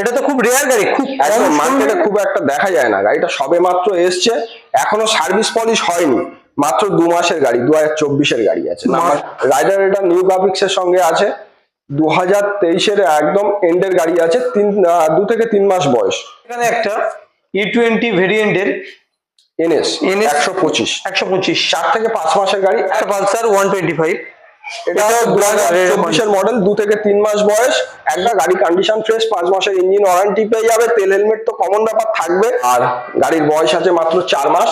এটা তো খুব রেয়ার গাড়ি খুব একদম মার্কেটে খুব একটা দেখা যায় না। গাড়িটা সবে মাত্র এসছে এখনও সার্ভিস পলিশ হয়নি। মাত্র দু মাসের গাড়ি দু হাজার চব্বিশের গাড়ি আছে। রাইডার এটা নিউ গ্রাফিক্স এর সঙ্গে আছে। দু হাজার তেইশের একদম এন্ডের গাড়ি আছে তিন দু থেকে তিন মাস বয়স। এখানে একটা ই টোয়েন্টি ভেরিয়েন্টের এনএস NS একশো পঁচিশ। একশো পঁচিশ। চার থেকে পাঁচ মাসের গাড়ি। একটা পালসার ওয়ান টোয়েন্টি ফাইভ এটা চব্বিশের মডেল দু থেকে তিন মাস বয়স একটা গাড়ি কন্ডিশন ফ্রেশ পাঁচ মাসের ইঞ্জিন ওয়ারেন্টি পেয়ে যাবে তেল হেলমেট তো কমন ব্যাপার থাকবে। আর গাড়ির বয়স আছে মাত্র চার মাস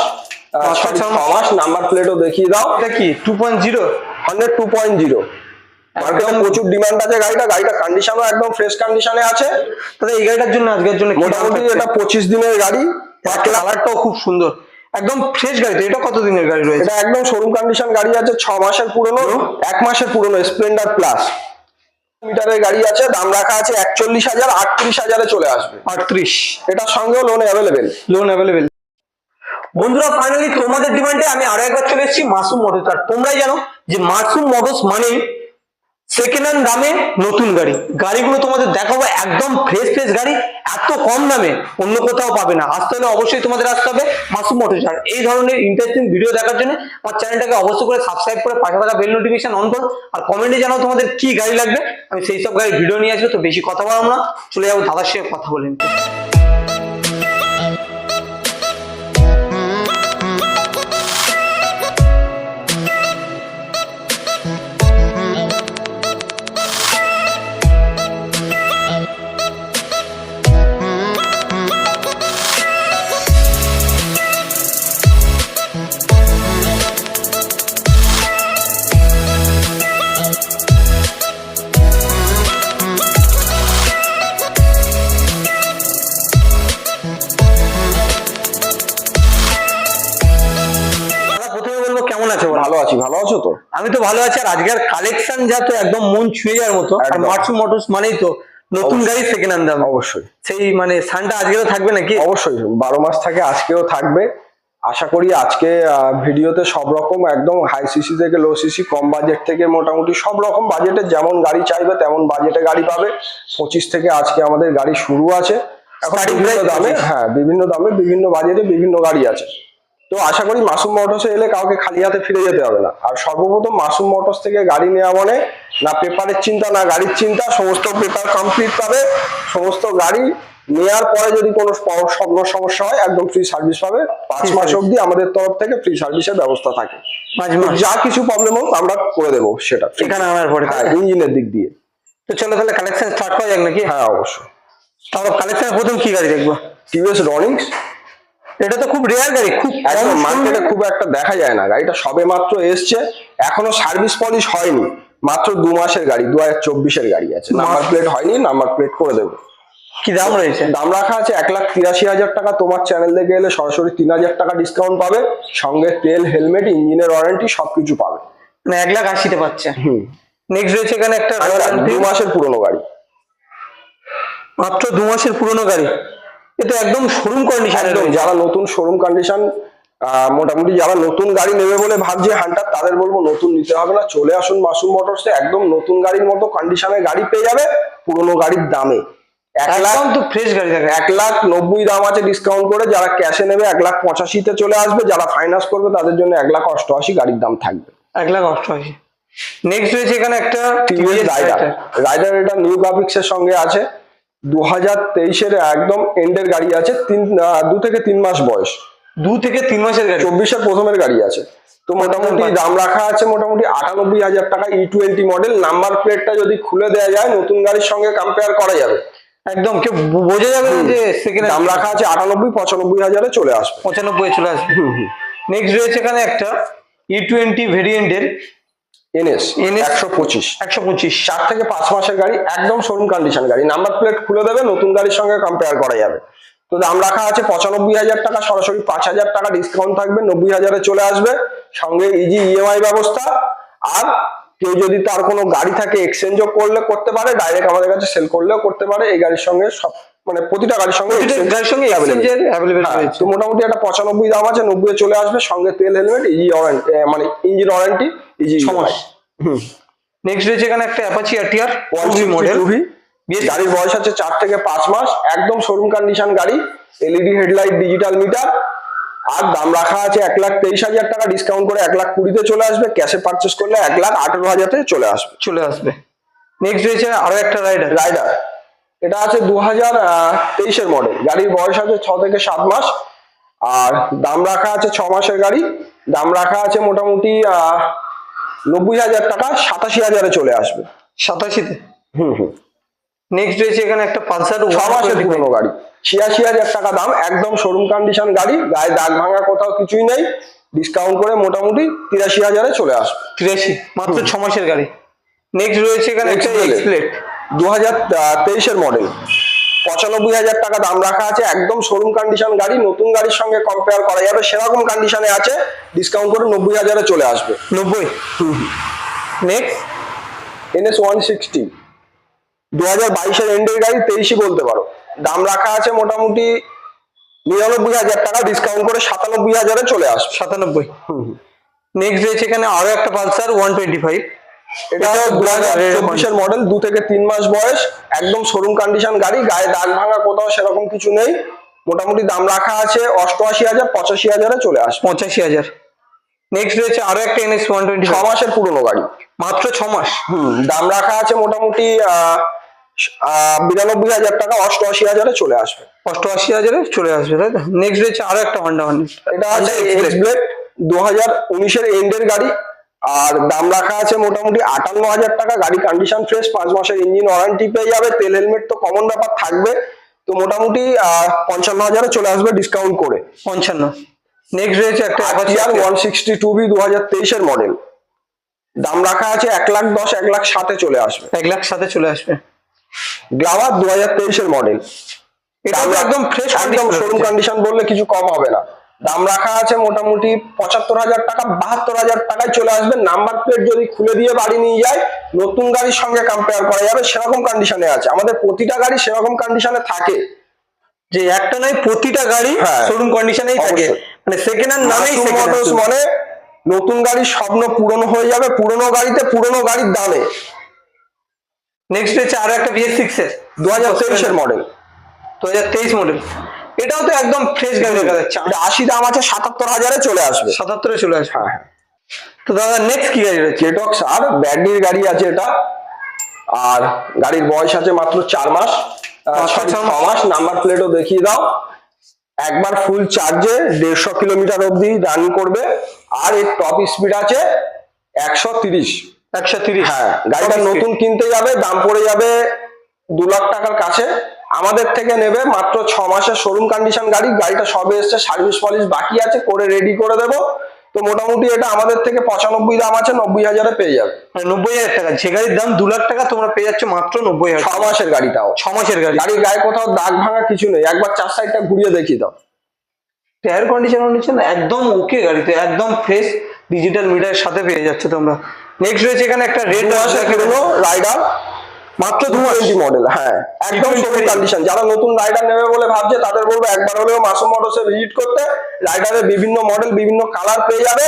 ছ মাস। নাম্বার প্লেটও দেখিয়ে দাও। এটা কি two point zero hundred two point zero মার্কেটে প্রচুর ডিমান্ড আছে গাড়িটা গাড়িটা কন্ডিশনও একদম ফ্রেশ কন্ডিশনে আছে। তাহলে এই গাড়িটার জন্য আজকের জন্য মোটামুটি এটা পঁচিশ দিনের গাড়ি। কালারটাও খুব সুন্দর। একদম ফ্রেশ গাড়ি তো এটা কত দিনের গাড়ি রয়েছে? এটা একদম শোরুম কন্ডিশন গাড়ি আছে ছ মাসের পুরনো এক মাসের পুরনো স্প্লেন্ডার প্লাস মিটারের গাড়ি আছে দাম রাখা আছে একচল্লিশ হাজার আটত্রিশ হাজারে চলে আসবে। আটত্রিশ। এটার সঙ্গেও লোন অ্যাভেলেবেল লোন অ্যাভেলেবেল বন্ধুরা ফাইনালি তোমাদের ডিমান্ডে আমি আরও একবার চলে এসেছি মাসুম মোটরস আর তোমরাই জানো যে মাসুম মোটরস মানে সেকেন্ড হ্যান্ড দামে নতুন গাড়ি। গাড়িগুলো তোমাদের দেখাবো, একদম ফ্রেশ ফ্রেশ গাড়ি, এত কম দামে, অন্য কোথাও পাবে না। আসতে হলে অবশ্যই তোমাদের আসতে হবে মাসুম মোটরস আর এই ধরনের ইন্টারেস্টিং ভিডিও দেখার জন্য আমার চ্যানেলটাকে অবশ্যই করে সাবস্ক্রাইব করে পাশে থাকা বেল নোটিফিকেশন অন করো আর কমেন্টে জানাও তোমাদের কি গাড়ি লাগবে। আমি সেই সব গাড়ির ভিডিও নিয়ে আসব, তো বেশি কথা বলব না। চলে যাব দাদার সঙ্গে কথা বলে নিতে। আমি তো ভালো আছি আর আজকের কালেকশন যা তো একদম মন ছুঁয়ে যাওয়ার মতো। আর মার্চু মোটরস মানেই তো নতুন গাড়ি সেকেন্ড হ্যান্ড দাম। অবশ্যই। সেই মানে সানটা আজকেরও থাকবে নাকি? অবশ্যই বারো মাস থাকে আজকেও থাকবে। আশা করি আজকে ভিডিওতে সব রকম একদম হাই সিসি থেকে লো সিসি কম বাজেট থেকে মোটামুটি সব রকম বাজেটে যেমন গাড়ি চাইবে তেমন বাজেটে গাড়ি পাবে। পঁচিশ থেকে আজকে আমাদের গাড়ি শুরু আছে। এখন বিভিন্ন দামে হ্যাঁ বিভিন্ন দামে বিভিন্ন বাজেটে বিভিন্ন গাড়ি আছে। তো আশা করি মাসুম মোটরসে এলে কাউকে খালি হাতে ফিরে যেতে হবে না। আর সর্বপ্রথম মাসুম মোটরস থেকে গাড়ি নেওয়া মানে না পেপারের চিন্তা না গাড়ির চিন্তা সমস্ত পেপার কমপ্লিট পাবে। সমস্ত গাড়ি নেওয়ার পরে যদি কোনো স্বপ্ন সমস্যা হয় একদম ফ্রি সার্ভিস পাবে। পাঁচ মাস। অবধি আমাদের তরফ থেকে ফ্রি সার্ভিসের ব্যবস্থা থাকে। যা কিছু প্রবলেম হোক আমরা করে দেবো সেটা। এখানে আনার পরে হ্যাঁ ইঞ্জিনের দিক দিয়ে। তো চলো তাহলে কালেকশন স্টার্ট করা যাক নাকি? হ্যাঁ অবশ্যই। তাহলে কালেকশন প্রথম কি গাড়ি দেখব? টিভিএস রনিংস এটা তো খুব রেয়ার গাড়ি খুব একদম মার্কেটে খুব একটা দেখা যায় না। গাড়িটা সবে মাত্র এসছে এখনও সার্ভিস পলিশ হয়নি। মাত্র দু মাসের গাড়ি দু হাজার চব্বিশের গাড়ি আছে। নাম্বার প্লেট হয়নি নাম্বার প্লেট করে দেবো। কি দাম রয়েছে? দাম রাখা আছে এক লাখ তিরাশি হাজার টাকা। তোমার চ্যানেল থেকে এলে সরাসরি তিন হাজার টাকা ডিসকাউন্ট পাবে। সঙ্গে তেল হেলমেট ইঞ্জিনের ওয়ারেন্টি সবকিছু পাবে। মানে এক লাখ আশিতে পাচ্ছে। হুম। নেক্সট রয়েছে এখানে একটা দু মাসের পুরনো গাড়ি। মাত্র দু মাসের পুরনো গাড়ি। এটা একদম শোরুম কন্ডিশনে একদম যারা নতুন শোরুম কন্ডিশন মোটামুটি যারা নতুন গাড়ি নেবে বলে ভাবছে হান্টার তাদের বলব নতুন নিতে হবে না। চলে আসুন মাসুম মোটরসে একদম নতুন গাড়ির মতো কন্ডিশনে গাড়ি পেয়ে যাবে পুরনো গাড়ির দামে। এক লাখ তো ফ্রেশ গাড়ি দেখা এক লাখ নব্বই দাম আছে ডিসকাউন্ট করে যারা ক্যাশে নেবে এক লাখ পঁচাশিতে চলে আসবে যারা ফাইন্যান্স করবে তাদের জন্য এক লাখ অষ্টআশি গাড়ির দাম থাকবে। এক লাখ অষ্টআশি। নেক্সট রয়েছে এখানে একটা রাইডার রাইডার এটা নিউ গ্রাফিক্স এর সঙ্গে আছে। দু হাজার তেইশের একদম এন্ডের গাড়ি আছে তিন দু থেকে তিন মাস বয়স। দু থেকে তিন মাসের গাড়ি? চব্বিশের প্রথমের গাড়ি আছে। তো মোটামুটি দাম রাখা আছে মোটামুটি আটানব্বই হাজার টাকা ই টোয়েন্টি মডেল নাম্বার প্লেটটা যদি খুলে দেওয়া যায় নতুন গাড়ির সঙ্গে কম্পেয়ার করা যাবে। একদম কেউ বোঝা যাবে না যে সেকেন্ড দাম রাখা আছে আটানব্বই পঁচানব্বই হাজারে চলে আসবে। পঁচানব্বই চলে আসবে। নেক্সট রয়েছে এখানে একটা ই টোয়েন্টি ভেরিয়েন্টের এনএস একশো পঁচিশ। একশো পঁচিশ চার থেকে পাঁচ মাসের গাড়ি একদম শোরুম কন্ডিশন গাড়ি। নাম্বার প্লেট খুলে দেবে নতুন গাড়ির সঙ্গে কম্পেয়ার করা যাবে। তো দাম রাখা আছে পঁচানব্বই হাজার টাকা সরাসরি পাঁচ হাজার টাকা ডিসকাউন্ট থাকবে নব্বই হাজারে চলে আসবে। সঙ্গে ইজি ইএমআই ব্যবস্থা। আর কেউ যদি তার কোনো গাড়ি থাকে এক্সচেঞ্জও করলে করতে পারে ডাইরেক্ট আমাদের কাছে সেল করলেও করতে পারে এই গাড়ির সঙ্গে সব মানে প্রতিটা গাড়ির সঙ্গে গাড়ির সঙ্গে হ্যাঁ, তো মোটামুটি একটা পঁচানব্বই দাম আছে নব্বই চলে আসবে সঙ্গে তেল হেলমেট ইজি ওয়ারেন্টি মানে ইঞ্জিন ওয়ারেন্টি ইজি ছমাস। নেক্সট রয়েছে এখানে একটা অ্যাপাচি আরটিআর ওয়ান মডেল গাড়ির বয়স আছে চার থেকে পাঁচ মাস একদম শোরুম কন্ডিশন গাড়ি এলইডি হেডলাইট ডিজিটাল মিটার আর দাম রাখা আছে এক লাখ তেইশ হাজার টাকা ডিসকাউন্ট করে এক লাখ কুড়িতে চলে আসবে। ক্যাশে পারচেস করলে এক লাখ আঠেরো হাজারতে চলে আসবে। চলে আসবে। নেক্সট রয়েছে আরও একটা রাইডার রাইডার এটা আছে দু হাজার তেইশের মডেল গাড়ির বয়স আছে ছ থেকে সাত মাস। আর দাম রাখা আছে ছ মাসের গাড়ি। দাম রাখা আছে মোটামুটি নব্বই হাজার টাকা সাতাশি হাজারে চলে আসবে। সাতাশিতে? হুম হুম। নেক্সট রয়েছে এখানে একটা পালসার ছ মাসের পুরোনো গাড়ি। ছিয়াশি হাজার টাকা দাম একদম শোরুম কন্ডিশন গাড়ি গায়ে দাগ ভাঙা কোথাও কিছুই নেই ডিসকাউন্ট করে মোটামুটি তিরাশি হাজারে চলে আসবে। তিরাশি মাত্র ছ মাসের গাড়ি। নেক্সট রয়েছে এখানে একটা X-Plate। এক্সপ্লেট দু হাজার তেইশের মডেল পঁচানব্বই হাজার টাকা দাম রাখা আছে একদম শোরুম কন্ডিশন গাড়ি নতুন গাড়ির সঙ্গে কম্পেয়ার করা যাবে সেরকম কন্ডিশনে আছে ডিসকাউন্ট করে নব্বই হাজারে চলে আসবে। নব্বই? নেক্সট এনএস ওয়ান সিক্সটি দু হাজার বাইশের এন্ডের গাড়ি তেইশই বলতে পারো। দাম রাখা আছে মোটামুটি নিরানব্বই হাজার টাকা ডিসকাউন্ট করে সাতানব্বই হাজারে চলে আসবে। সাতানব্বই? নেক্সট রয়েছে এখানে আরও একটা পালসার ওয়ান টোয়েন্টি ফাইভ এটা এটা দু হাজার 2000 চব্বিশের মডেল দু থেকে তিন মাস বয়স একদম শোরুম কন্ডিশন গাড়ি গায়ে দাগ ভাঙা কোথাও সেরকম কিছু নেই। মোটামুটি দাম রাখা আছে অষ্টআশি হাজার পঁচাশি হাজারে চলে আসবে। পঁচাশি হাজার। নেক্সট রয়েছে আরও একটা এনএস ওয়ান টোয়েন্টি ছ মাসের পুরনো গাড়ি। মাত্র ছ মাস হুম দাম রাখা আছে মোটামুটি আহ, বিরানব্বই হাজার টাকা অষ্টআশি হাজারে চলে আসবে। অষ্টআশি হাজারে চলে আসবে তাই তো? নেক্সট রয়েছে আরও একটা হন্ডা হন্ডা এটা আছে এক্স ব্লেড দু হাজার উনিশের এন্ডের গাড়ি। আর দাম রাখা আছে মোটামুটি আটান্ন হাজার টাকা। গাড়ি কন্ডিশন ফ্রেশ পাঁচ মাসের ইঞ্জিন ওয়ারেন্টি পেয়ে যাবে। তেল হেলমেট তো কমন ব্যাপার থাকবে। তো মোটামুটি পঞ্চান্ন হাজারে চলে আসবে ডিসকাউন্ট করে। পঞ্চান্ন। নেক্সট রয়েছে একটা R one sixty two B দু হাজার তেইশের মডেল দাম রাখা আছে এক লাখ দশ এক লাখ সাতে চলে আসবে। এক লাখ সাথে চলে আসবে। গ্লামার দু হাজার তেইশের মডেল একদম ফ্রেশ একদম শোরুম কন্ডিশন বললে কিছু কম হবে না। দাম রাখা আছে মোটামুটি পঁচাত্তর হাজার টাকা বাহাত্তর হাজার টাকায় চলে আসবে। নাম্বার প্লেট যদি খুলে দিয়ে বাড়ি নিয়ে যায় নতুন গাড়ির সঙ্গে কম্পেয়ার করা যাবে সেরকম কন্ডিশনে আছে। আমাদের প্রতিটা গাড়ি সেরকম কন্ডিশনে থাকে। যে একটা নয় প্রতিটা গাড়ি হ্যাঁ। শোরুম কন্ডিশনেই থাকে। মানে সেকেন্ড হ্যান্ড নামেই। মানে নতুন গাড়ির স্বপ্ন পূরণ হয়ে যাবে। পুরনো গাড়িতে পুরনো গাড়ির দামে। নেক্সট হচ্ছে আরও একটা বিএস সিক্স এর দু হাজার তেইশের মডেল দু হাজার তেইশ মডেল এটাও তো একদম ফ্রেশ গাড়ি দেখা যাচ্ছে। আশি দাম আছে সাতাত্তর হাজারে চলে আসবে। সাতাত্তরে চলে আসবে। হ্যাঁ হ্যাঁ। তো দাদা নেক্সট কি গাড়ি রয়েছে? জেটক্স আর ব্যাগনির গাড়ি আছে এটা। আর গাড়ির বয়স আছে মাত্র চার মাস। ছ মাস। নাম্বার প্লেটও দেখিয়ে দাও। একবার ফুল চার্জে দেড়শো কিলোমিটার অবধি রান করবে। আর এর টপ স্পিড আছে একশো তিরিশ। একশো তিরিশ। হ্যাঁ গাড়িটা নতুন কিনতে যাবে দাম পড়ে যাবে দু লাখ টাকার কাছে। আমাদের থেকে নেবে মাত্র ছ মাসের শোরুম কন্ডিশন গাড়ি গাড়িটা সবে এসছে সার্ভিস পলিশ বাকি আছে করে রেডি করে দেবো। তো মোটামুটি এটা আমাদের থেকে পঁচানব্বই দাম আছে নব্বই হাজারে পেয়ে যাবে। মানে নব্বই হাজার টাকা। যে গাড়ির দাম দু লাখ টাকা তোমরা পেয়ে যাচ্ছ মাত্র নব্বই হাজার টাকা। মাসের গাড়িটাও। ছ মাসের গাড়ি। গাড়ির গায়ে কোথাও দাগ ভাঙা কিছু নেই। একবার চার সাইডটা ঘুরিয়ে দেখিয়ে দাও। টায়ার কন্ডিশন কন্ডিশন একদম ওকে গাড়িতে একদম ফ্রেশ ডিজিটাল মিটারের সাথে পেয়ে যাচ্ছে তোমরা। নেক্সট রয়েছে এখানে একটা রেড রাইডার মাত্র দু টোয়েন্টি মডেল হ্যাঁ একদম শোরুম কন্ডিশন যারা নতুন রাইডার নেবে বলে ভাবছে তাদের বলব একবার হলেও মাসুম মোটরসে ভিজিট করতে। রাইডারের বিভিন্ন মডেল বিভিন্ন কালার পেয়ে যাবে।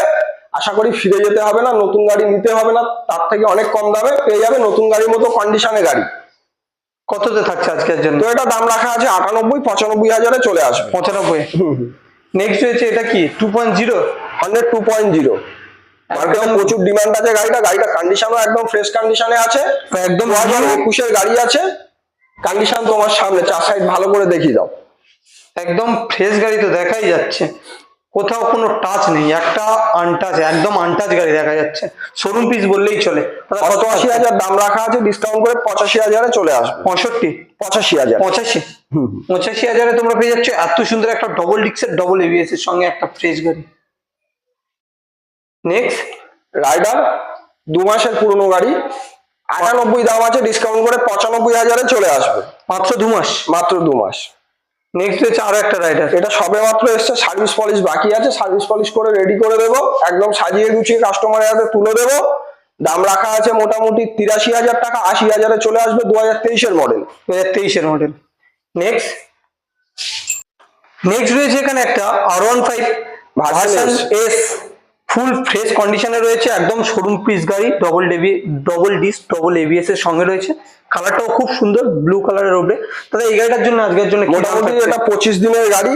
আশা করি ফিরে যেতে হবে না নতুন গাড়ি নিতে হবে না তার থেকে অনেক কম দামে পেয়ে যাবে নতুন গাড়ির মতো কন্ডিশনে গাড়ি। কততে থাকছে আজকের জন্য? তো এটা দাম রাখা আছে আটানব্বই পঁচানব্বই হাজারে চলে আসবে। পঁচানব্বই। নেক্সট রয়েছে এটা কি? Two point zero hundred two point zero মার্কেটে প্রচুর ডিমান্ড আছে গাড়িটা গাড়িটা কন্ডিশনও একদম ফ্রেশ কন্ডিশনে আছে। একদম দু হাজার একুশের গাড়ি আছে। কন্ডিশন তোমার সামনে চার সাইড ভালো করে দেখিয়ে দাও। একদম ফ্রেশ গাড়ি তো দেখাই যাচ্ছে। কোথাও কোনো টাচ নেই একটা আনটাচ একদম আনটাচ গাড়ি দেখা যাচ্ছে। শোরুম পিস বললেই চলে। কত আছে? হাজার দাম রাখা আছে ডিসকাউন্ট করে পঁচাশি হাজারে চলে আসবে। পঁয়ষট্টি? পঁচাশি হাজার। পঁচাশি? পঁচাশি হাজারে তোমরা পেয়ে যাচ্ছ এত সুন্দর একটা ডবল ডিক্সের ডবল এবিএস এর সঙ্গে একটা ফ্রেশ গাড়ি। নেক্সট রাইডার দু মাসের পুরনো গাড়ি। আটানব্বই দাম আছে ডিসকাউন্ট করে পঁচানব্বই হাজারে চলে আসবে। মাত্র দু মাস? মাত্র দু মাস। নেক্সট হচ্ছে আরও একটা রাইডার এটা সবে মাত্র এসছে সার্ভিস পলিশ বাকি আছে সার্ভিস পলিশ করে রেডি করে দেবো। একদম সাজিয়ে গুছিয়ে কাস্টমারের হাতে তুলে দেবো। দাম রাখা আছে মোটামুটি তিরাশি হাজার টাকা আশি হাজারে চলে আসবে দু হাজার তেইশের মডেল দু হাজার তেইশের মডেল নেক্সট নেক্সট রয়েছে এখানে একটা R one five version S full fresh কন্ডিশনে রয়েছে একদম শোরুম পিস গাড়ি ডবল ডেবি ডবল ডিস ডবল এবিএস এর সঙ্গে রয়েছে। কালারটাও খুব সুন্দর ব্লু কালারের ওপরে তাহলে এই গাড়িটার জন্য আজকের জন্য মোটামুটি? এটা পঁচিশ দিনের গাড়ি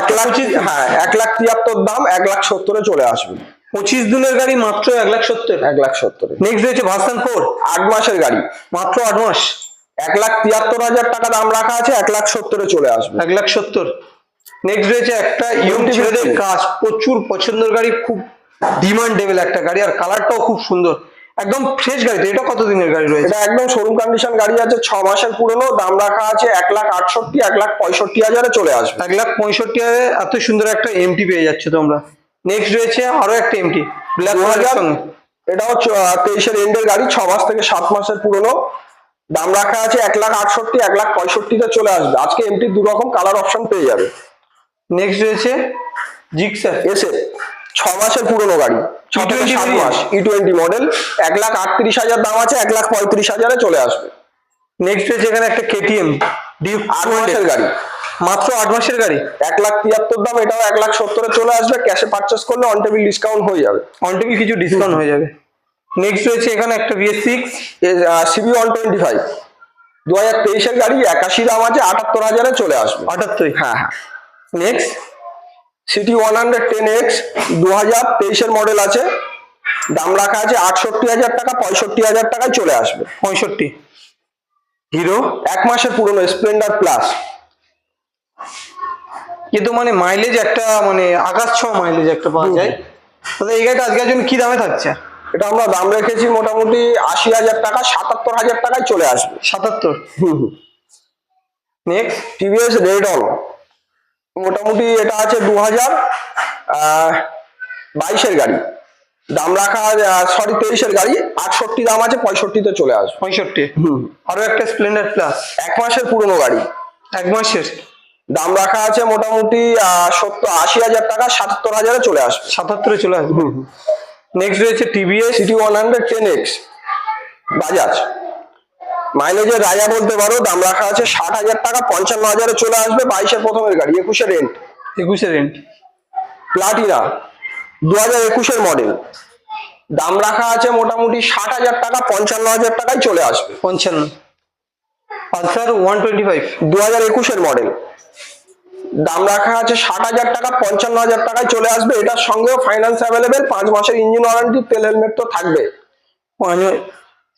এক লাখ 25 হ্যাঁ এক লাখ তিয়াত্তর দাম এক লাখ সত্তরে চলে আসবে। পঁচিশ দিনের গাড়ি মাত্র এক লাখ সত্তর? এক লাখ সত্তরে। নেক্সট রয়েছে ভার্সন ফোর আট মাসের গাড়ি। মাত্র আট মাস? এক লাখ তিয়াত্তর হাজার টাকা দাম রাখা আছে এক লাখ সত্তরে চলে আসবে। এক লাখ সত্তর। নেক্সট রয়েছে একটা fifty। কাজ। প্রচুর পছন্দের গাড়ি খুব ডিমান্ডেবল একটা গাড়ি আর কালারটাও খুব সুন্দর। একদম ফ্রেশ গাড়ি তো এটা কত দিনের গাড়ি রয়েছে? এটা একদম শোরুম কন্ডিশন গাড়ি আছে ছ মাসের পুরনো দাম রাখা আছে এক লাখ আটষট্টি এক লাখ পঁয়ষট্টি হাজারে চলে আসবে। এক লাখ পঁয়ষট্টি হাজারে এত সুন্দর একটা এমটি পেয়ে যাচ্ছে তোমরা। নেক্সট রয়েছে আরও একটা এমটি ব্ল্যাক সঙ্গে এটাও চ- তেইশের এন্ডের গাড়ি ছ মাস থেকে সাত মাসের পুরনো। দাম রাখা আছে এক লাখ আটষট্টি এক লাখ পঁয়ষট্টিতে চলে আসবে। আজকে এমটি দু রকম কালার অপশন পেয়ে যাবে। নেক্সট রয়েছে জিক্সার এসে ছ মাসের পুরনো গাড়ি। ছ থেকে সাত মাস ই টোয়েন্টি মডেল এক লাখ আটত্রিশ হাজার দাম আছে এক লাখ পঁয়ত্রিশ হাজারে চলে আসবে। নেক্সট রয়েছে এখানে একটা কেটিএম ডিউক আট মাসের গাড়ি। মাত্র আট মাসের গাড়ি? এক লাখ তিয়াত্তর দাম এটাও এক লাখ সত্তরে চলে আসবে। ক্যাশে পারচেস করলে অন টেবিল ডিসকাউন্ট হয়ে যাবে। অন টেবিল কিছু ডিসকাউন্ট হয়ে যাবে। নেক্সট রয়েছে এখানে একটা BS six CB one twenty five দু হাজার তেইশের গাড়ি একাশি দাম আছে আটাত্তর হাজারে চলে আসবে। আটাত্তর। হ্যাঁ হ্যাঁ। Next CT one hundred ten X দু হাজার তেইশের মডেল আছে। দাম রাখা আছে আটষট্টি হাজার টাকা পঁয়ষট্টি হাজার টাকায় চলে আসবে। পঁয়ষট্টি। হিরো এক মাসের পুরনো স্প্লেন্ডার প্লাস কিন্তু মানে মাইলেজ একটা মানে আকাশ ছোঁয়া মাইলেজ একটা পাওয়া যায়। তাহলে এই গাড়িটা আজকের জন্য কি দামে থাকছে? এটা আমরা দাম রেখেছি মোটামুটি আশি হাজার টাকা সাতাত্তর হাজার টাকায় চলে আসবে। সাতাত্তর। হুম হুম। নেক্সট টিভিএস রেড অন মোটামুটি এটা আছে দু হাজার বাইশের গাড়ি। দাম রাখা সরি তেইশের গাড়ি। আটষট্টি দাম আছে পঁয়ষট্টিতে চলে আসবে। পঁয়ষট্টি? আরও একটা স্প্লেন্ডার প্লাস এক মাসের পুরনো গাড়ি। এক মাসের? দাম রাখা আছে মোটামুটি সত্তর আশি হাজার টাকা সাতাত্তর হাজারে চলে আসবে। সাতাত্তরে চলে আসবে? নেক্সট রয়েছে TVS CT one hundred ten X Bajaj মাইলেজের রাজা বলতে পারো দাম রাখা আছে ষাট হাজার টাকা পঞ্চান্ন হাজারে চলে আসবে বাইশের প্রথমের গাড়ি একুশে রেন্ট একুশে রেন্ট প্লাটিনা দু হাজার একুশের মডেল দাম রাখা আছে মোটামুটি ষাট হাজার টাকা পঞ্চান্ন হাজার টাকায় চলে আসবে। পঞ্চান্ন। পালসার ওয়ান টোয়েন্টি ফাইভ দু হাজার একুশের মডেল দাম রাখা আছে ষাট হাজার টাকা পঞ্চান্ন হাজার টাকায় চলে আসবে। এটার সঙ্গেও ফাইন্যান্স অ্যাভেলেবেল পাঁচ মাসের ইঞ্জিন ওয়ারেন্টি তেল হেলমেট তো থাকবে।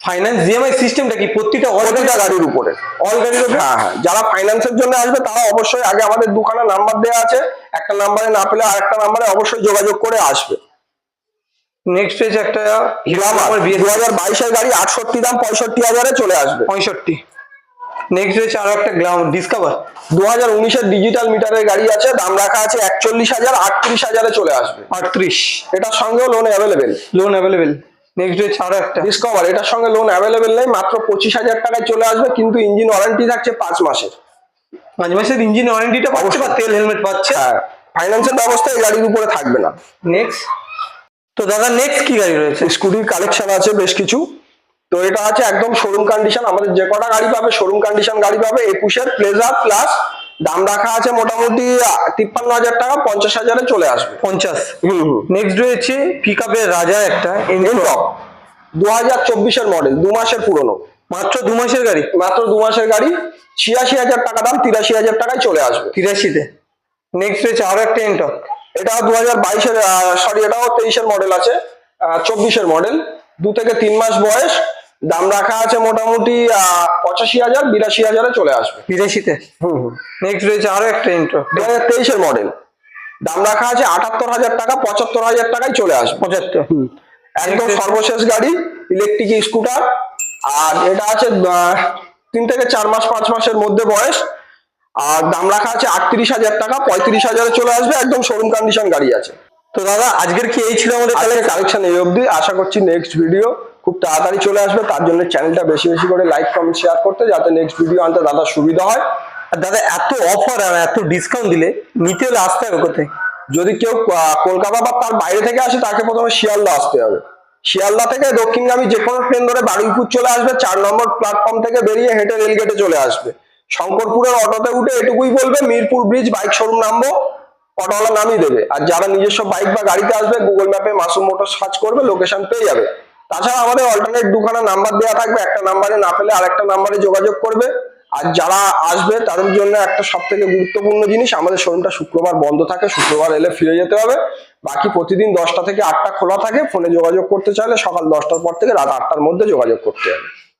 ফাইন্যান্স জিএমআই সিস্টেমটা কি? প্রতিটা প্রতিটা গাড়ির উপরে। অল গাড়ির উপরে? হ্যাঁ হ্যাঁ। যারা ফাইন্যান্সের জন্য আসবে তারা অবশ্যই আগে আমাদের দুখানা নাম্বার দেওয়া আছে। একটা নাম্বারে না পেলে আরেকটা নাম্বারে অবশ্যই যোগাযোগ করে আসবে। নেক্সট রয়েছে একটা গ্লামার দু হাজার বাইশের গাড়ি আটষট্টি দাম পঁয়ষট্টি হাজারে চলে আসবে। পঁয়ষট্টি। নেক্সট রয়েছে আরও একটা গ্লাম ডিসকভার দু হাজার উনিশের ডিজিটাল মিটারের গাড়ি আছে দাম রাখা আছে একচল্লিশ হাজার আটত্রিশ হাজারে চলে আসবে। আটত্রিশ। এটার সঙ্গেও loan available loan available next রয়েছে আরও একটা। ডিসকভার এটার সঙ্গে লোন অ্যাভেলেবেল নেই মাত্র পঁচিশ হাজার টাকায় চলে আসবে কিন্তু ইঞ্জিন ওয়ারেন্টি থাকছে পাঁচ মাসের। পাঁচ মাসের ইঞ্জিন ওয়ারেন্টিটা পাচ্ছে বা তেল হেলমেট পাচ্ছে? হ্যাঁ ফাইন্যান্সের ব্যবস্থা এই গাড়ির উপরে থাকবে না। নেক্সট তো দাদা নেক্সট কি গাড়ি রয়েছে? স্কুটির কালেকশন আছে বেশ কিছু। তো এটা আছে একদম শোরুম কন্ডিশন আমাদের যে কটা গাড়ি পাবে শোরুম কন্ডিশন গাড়ি পাবে একুশের প্লেজার প্লাস দাম রাখা আছে মোটামুটি তিপ্পান্ন হাজার টাকা পঞ্চাশ হাজারে চলে আসবে। পঞ্চাশ। নেক্সট রয়েছে পিক আপের রাজা একটা এনটক দু হাজার চব্বিশের মডেল দু মাসের পুরনো। মাত্র দু মাসের গাড়ি? মাত্র দু মাসের গাড়ি ছিয়াশি হাজার টাকা দাম তিরাশি হাজার টাকায় চলে আসবে। তিরাশিতে। নেক্সট রয়েছে আরও একটা এনটক এটা দু হাজার বাইশের সরি এটাও তেইশের মডেল আছে চব্বিশের মডেল দু থেকে তিন মাস বয়স দাম রাখা আছে মোটামুটি পঁচাশি হাজার বিরাশি হাজারে চলে আসবে। বিরাশিতে? হুম হুম। নেক্সট রয়েছে আরও একটা এনটক দু হাজার তেইশের মডেল দাম রাখা আছে আটাত্তর হাজার টাকা পঁচাত্তর হাজার টাকায় চলে আসবে। পঁচাত্তর। একদম সর্বশেষ গাড়ি ইলেকট্রিক স্কুটার আর এটা আছে তিন থেকে চার মাস পাঁচ মাসের মধ্যে বয়স। আর দাম রাখা আছে আটত্রিশ হাজার টাকা পঁয়ত্রিশ হাজারে চলে আসবে। একদম শোরুম কন্ডিশন গাড়ি আছে। তো দাদা আজকের কি এই ছিল আমাদের কালেকশন এই অবধি। আশা করছি নেক্সট ভিডিও খুব তাড়াতাড়ি চলে আসবে, তার জন্য চ্যানেলটা বেশি বেশি করে লাইক কমেন্ট শেয়ার করতে যাতে নেক্সট ভিডিও আনতে দাদা সুবিধা হয়। আর দাদা, এত অফার আর এত ডিসকাউন্ট দিলে নিতে হলে আসতে হবে কোথায়? যদি কেউ কলকাতা বা তার বাইরে থেকে আসে, তাকে প্রথমে শিয়ালদা আসতে হবে। শিয়ালদা থেকে দক্ষিণগামী যে কোনো ট্রেন ধরে বারুইপুর চলে আসবে, চার নম্বর প্ল্যাটফর্ম থেকে বেরিয়ে হেঁটে রেলগেটে চলে আসবে। শঙ্করপুরের অটোতে উঠে এটুকুই বলবে, মিরপুর ব্রিজ বাইক শোরুম নামবো, অটোওয়ালা নামিয়ে দেবে। আর যারা নিজস্ব বাইক বা গাড়িতে আসবে গুগল ম্যাপে মাসুম মোটর সার্চ করবে লোকেশন পেয়ে যাবে। তাছাড়া আমাদের অল্টারনেট দুখানা নাম্বার দেওয়া থাকবে, একটা নাম্বারে না পেলে আরেকটা নাম্বারে যোগাযোগ করবে। আর যারা আসবে, তাদের জন্য একটা সব থেকে গুরুত্বপূর্ণ জিনিস, আমাদের শোরুমটা শুক্রবার বন্ধ থাকে, শুক্রবার এলে ফিরে যেতে হবে। বাকি প্রতিদিন দশটা থেকে আটটা খোলা থাকে, ফোনে যোগাযোগ করতে চাইলে সকাল দশটার পর থেকে রাত আটটার মধ্যে যোগাযোগ করতে হবে।